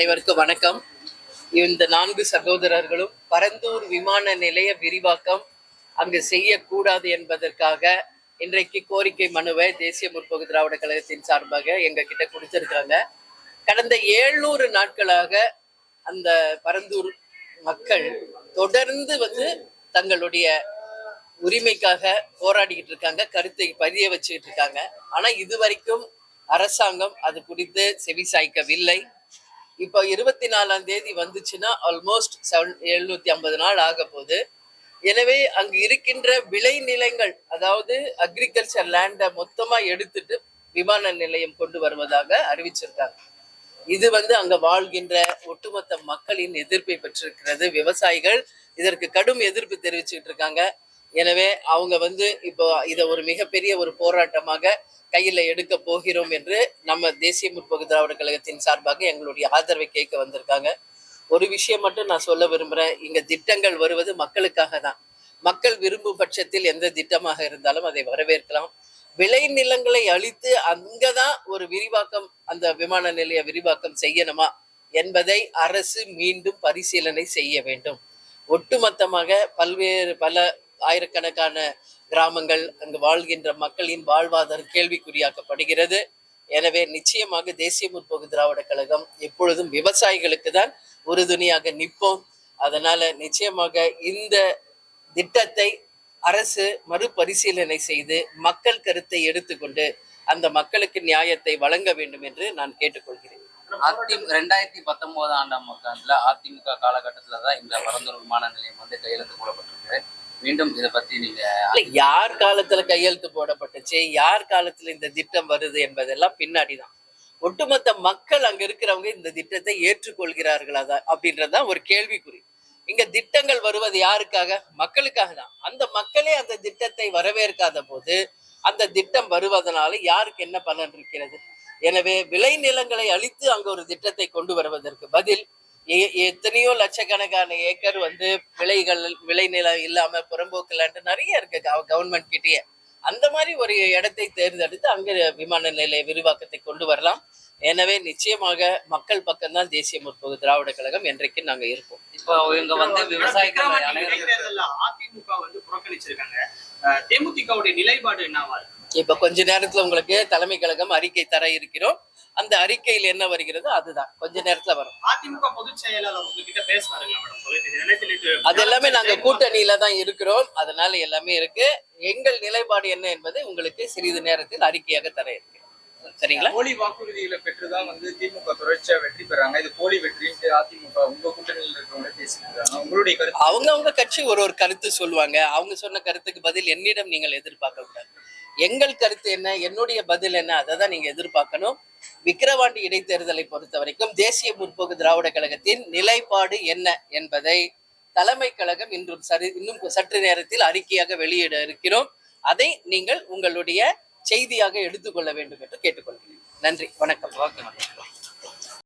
அனைவருக்கும் வணக்கம். இந்த நான்கு சகோதரர்களும் பரந்தூர் விமான நிலைய விரிவாக்கம் அங்கு செய்யக்கூடாது என்பதற்காக இன்றைக்கு கோரிக்கை மனுவை தேசிய முற்போக்கு திராவிட கழகத்தின் சார்பாக எங்க கிட்ட கொடுத்திருக்காங்க கடந்த ஏழ்நூறு நாட்களாக அந்த பரந்தூர் மக்கள் தொடர்ந்து வந்து தங்களுடைய உரிமைக்காக போராடிக்கிட்டு இருக்காங்க கருத்தை பதிய வச்சுக்கிட்டு இருக்காங்க. ஆனா இது வரைக்கும் அரசாங்கம் அது குறித்து செவி சாய்க்கவில்லை இப்போ இருபத்தி நாலாம் தேதி வந்துச்சுன்னா ஆல்மோஸ்ட் செவன் எழுநூத்தி ஐம்பது நாள் ஆக போகுது. எனவே அங்கு இருக்கின்ற விளைநிலங்கள் அதாவது அக்ரிகல்ச்சர் லேண்டை மொத்தமா எடுத்துட்டு விமான நிலையம் கொண்டு வருவதாக அறிவிச்சிருக்காங்க. இது வந்து அங்க வாழ்கின்ற ஒட்டுமொத்த மக்களின் எதிர்ப்பை பெற்றிருக்கிறது. விவசாயிகள் இதற்கு கடும் எதிர்ப்பு தெரிவிச்சுட்டு இருக்காங்க. எனவே அவங்க வந்து இப்போ இதை ஒரு மிகப்பெரிய ஒரு போராட்டமாக கையில் எடுக்க போகிறோம் என்று நம்ம தேசிய முற்போக்கு திராவிட கழகத்தின் சார்பாக எங்களுடைய ஆதரவை கேட்க வந்திருக்காங்க. ஒரு விஷயம் மட்டும் நான் சொல்ல விரும்புகிறேன் இங்கே திட்டங்கள் வருவது மக்களுக்காக தான். மக்கள் விரும்பும் பட்சத்தில் எந்த திட்டமாக இருந்தாலும் அதை வரவேற்கலாம். விளை நிலங்களை அழித்து அங்கதான் ஒரு விரிவாக்கம் அந்த விமான நிலைய விரிவாக்கம் செய்யணுமா என்பதை அரசு மீண்டும் பரிசீலனை செய்ய வேண்டும். ஒட்டுமொத்தமாக பல்வேறு பல ஆயிரக்கணக்கான கிராமங்கள் அங்கு வாழ்கின்ற மக்களின் வாழ்வாதாரம் கேள்விக்குறியாக்கப்படுகிறது. எனவே நிச்சயமாக தேசிய முற்போக்கு திராவிட கழகம் எப்பொழுதும் விவசாயிகளுக்கு தான் உறுதுணையாக நிற்போம். அதனால நிச்சயமாக இந்த திட்டத்தை அரசு மறுபரிசீலனை செய்து மக்கள் கருத்தை எடுத்துக்கொண்டு அந்த மக்களுக்கு நியாயத்தை வழங்க வேண்டும் என்று நான் கேட்டுக்கொள்கிறேன். அதிமுக ரெண்டாயிரத்தி பத்தொன்பது ஆண்டாம் ஆண்டுல அதிமுக காலகட்டத்துல தான் இந்த பரந்தூர் விமான நிலையம் வந்து கையெழுத்து போடப்பட்டிருக்கு மீண்டும் இதை பத்தி நீங்க யார் காலத்துல கையெழுத்து போடப்பட்டுச்சு யார் காலத்துல இந்த திட்டம் வருது என்பதெல்லாம் பின்னாடிதான். ஒட்டுமொத்த மக்கள் அங்க இருக்கிறவங்க இந்த திட்டத்தை ஏற்றுக்கொள்கிறார்களா அப்படின்றதுதான் ஒரு கேள்விக்குறி. இங்க திட்டங்கள் வருவது யாருக்காக? மக்களுக்காக தான். அந்த மக்களே அந்த திட்டத்தை வரவேற்காத போது அந்த திட்டம் வருவதனால யாருக்கு என்ன பலன் இருக்கிறது? எனவே விளைநிலங்களை அழித்து அங்கு ஒரு திட்டத்தை கொண்டு வருவதற்கு பதில் எத்தனையோ லட்சக்கணக்கான ஏக்கர் வந்து விளைகள் விளைநிலம் இல்லாம புறம்போக்கு லேண்ட் நிறைய இருக்கு கவர்மெண்ட் கிட்டயே. அந்த மாதிரி ஒரு இடத்தை தேர்ந்தெடுத்து அங்க விமான நிலைய விரிவாக்கத்தை கொண்டு வரலாம். எனவே நிச்சயமாக மக்கள் பக்கம்தான் தேசிய முற்போக்கு திராவிட கழகம் என்றைக்கு நாங்க இருப்போம். இப்போ இவங்க வந்து விவசாயிகள் அதிமுக வந்து புறக்கணிச்சிருக்காங்க. தேமுதிகவுடைய நிலைப்பாடு என்னவா இருக்கு? இப்ப கொஞ்ச நேரத்துல உங்களுக்கு தலைமை கழகம் அறிக்கை தர இருக்கிறோம். அந்த அறிக்கையில் என்ன வருகிறதோ அதுதான். கொஞ்ச நேரத்துல வரும். அதிமுக பொதுச் செயலாளர் உங்ககிட்ட பேசினாருங்க மேடம்? தொலைபேசி நினைத்து நேற்று அது எல்லாமே நாங்க கூட்டணியில தான் இருக்கிறோம். அதனால எல்லாமே இருக்கு. எங்கள் நிலைப்பாடு என்ன என்பதை உங்களுக்கு சிறிது நேரத்தில் அறிக்கையாக தர இருக்கிறேன். சரிங்களா? போலி வாக்குறுதிகளை பெற்றுதான் வந்து திமுக தொடர்ச்சியா வெற்றி பெறாங்க. இது போலி வெற்றின்ட்டு அதிமுக உங்க கூட்டணியில் இருக்கிறவங்க பேசியிருக்காங்க. உங்களுடைய கருத்து அவங்கவங்க கட்சி ஒரு ஒரு கருத்து சொல்லுவாங்க. அவங்க சொன்ன கருத்துக்கு பதில் என்னிடம் நீங்கள் எதிர்பார்க்க கூடாது எங்கள் கருத்து என்ன? என்னுடைய பதில் என்ன? அதை தான் நீங்க எதிர்பார்க்கணும். விக்கிரவாண்டி இடைத்தேர்தலை பொறுத்த வரைக்கும் தேசிய முற்போக்கு திராவிட கழகத்தின் நிலைப்பாடு என்ன என்பதை தலைமை கழகம் இன்றும் சரி இன்னும் சற்று நேரத்தில் அறிக்கையாக வெளியிட இருக்கிறோம். அதை நீங்கள் உங்களுடைய செய்தியாக எடுத்துக்கொள்ள வேண்டும் என்று கேட்டுக்கொள்கிறேன். நன்றி. வணக்கம். வணக்கம்.